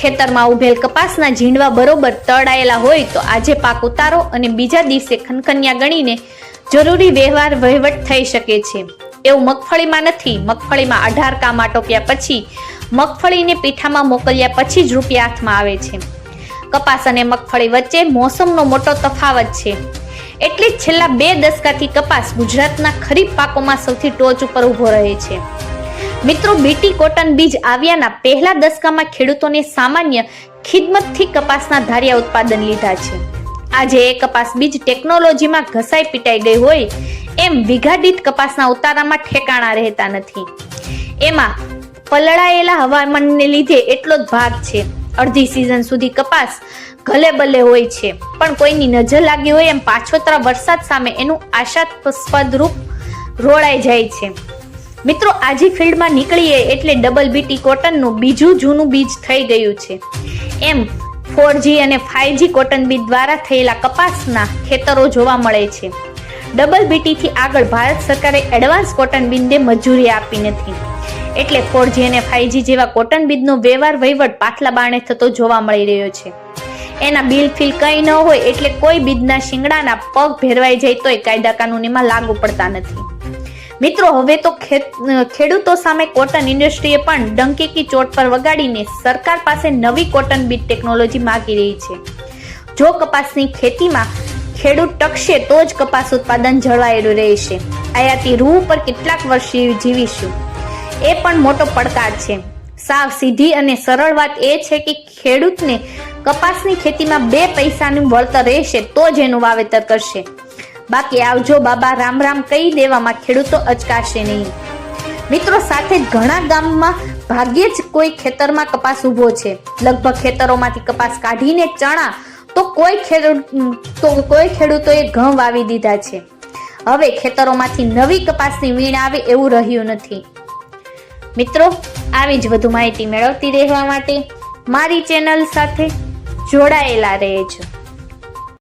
ખેતરમાં ઉભેલ કપાસના ઝીંડવા બરોબર તળાયેલા હોય તો આજે પાક ઉતારો અને બીજા દિવસે ખનખનિયા ગણીને જરૂરી વ્યવહાર વહીવટ થઈ શકે છે. એવું મગફળીમાં નથી, મગફળીમાં અઢાર કામ આટોપ્યા પછી મગફળીને પીઠામાં મોકલ્યા પછી જ રૂપિયા હાથમાં આવે છે. કપાસ અને મગફળી વચ્ચે મોસમનો મોટો તફાવત છે. એટલે જ છેલ્લા બે દશકાથી કપાસ ગુજરાતના ખરીફ પાકોમાં સૌથી ટોચ ઉપર ઊભો રહે છે. મિત્રો બીટી કોટન બીજ આવ્યાના પહેલા દશકામાં ખેડૂતોને સામાન્ય ખિદમતથી કપાસના ધાર્યા ઉત્પાદન લીધા છે. આજે એ કપાસ બીજ ટેકનોલોજીમાં ઘસાઈ પીટાઈ ગઈ હોય એમ વિઘાડિત કપાસના ઉતારામાં ઠેકાણા રહેતા નથી. એમાં પલળાયેલા હવામાનને લીધે એટલો જ ભાગ છે. અડધી સિઝન સુધી કપાસ ગલે બલે હોય છે, પણ કોઈની નજર લાગી હોય એમ પાછોતરા વરસાદ સામે એનું આશાસ્પદ રૂપ રોળાઈ જાય છે. મિત્રો, આજે ફિલ્ડમાં નીકળીએ એટલે ડબલ બીટી કોટનનું બીજું જૂનું બીજ થઈ ગયું છે. એમ ફોરજી અને ફાઇવજી કોટન બીજ દ્વારા થયેલા કપાસના ખેતરો જોવા મળે છે. ડબલ બીટીથી આગળ ભારત સરકારે એડવાન્સ કોટન બીજને મજૂરી આપી નથી. એટલે ફોરજી અને ફાઇવજી જેવા કોટન બીજનો વ્યવહાર વહીવટ પાછલા બારણે થતો જોવા મળી રહ્યો છે. એના બિલ ફિલ કંઈ ન હોય એટલે કોઈ બીજના શિંગડાના પગ ભેરવાઈ જાય તોય કાયદા કાનૂનીમાં લાગુ પડતા નથી. મિત્રો, હવે તો ખેડૂતો સામે કોટન ઇન્ડસ્ટ્રીએ પણ ડંકી કી ચોટ પર વગાડીને સરકાર પાસે નવી કોટન બીટ ટેકનોલોજી માગી રહી છે. જો કપાસની ખેતીમાં ખેડૂત ટકશે, તો જ કપાસ ઉત્પાદન જળવાયેલું રહેશે. આયાતી રૂ પર કેટલાક વર્ષ જીવીશું. એ પણ મોટો પડકાર છે. સાવ સીધી અને સરળ વાત એ છે કે ખેડૂતને કપાસની ખેતીમાં બે પૈસાનું વળતર રહેશે, તો જ એનું વાવેતર કરશે. બાકી આવજો બાબા, રામ રામ કહી દેવામાં ખેડૂતો અચકાશે નહીં. મિત્રો, સાથે ઘણા ગામમાં ભાગ્યે જ કોઈ ખેતરમાં કપાસ ઊભો છે. લગભગ ખેતરોમાંથી કપાસ કાઢીને ચણા, તો કોઈ ખેડૂત, તો કોઈ ખેડૂતોએ ઘઉં વાવી દીધા છે. હવે ખેતરોમાંથી નવી કપાસની વીણ આવે એવું રહ્યું નથી. મિત્રો, આવી જ વધુ માહિતી મેળવતી રહેવા માટે મારી ચેનલ સાથે જોડાયેલા રહેજો.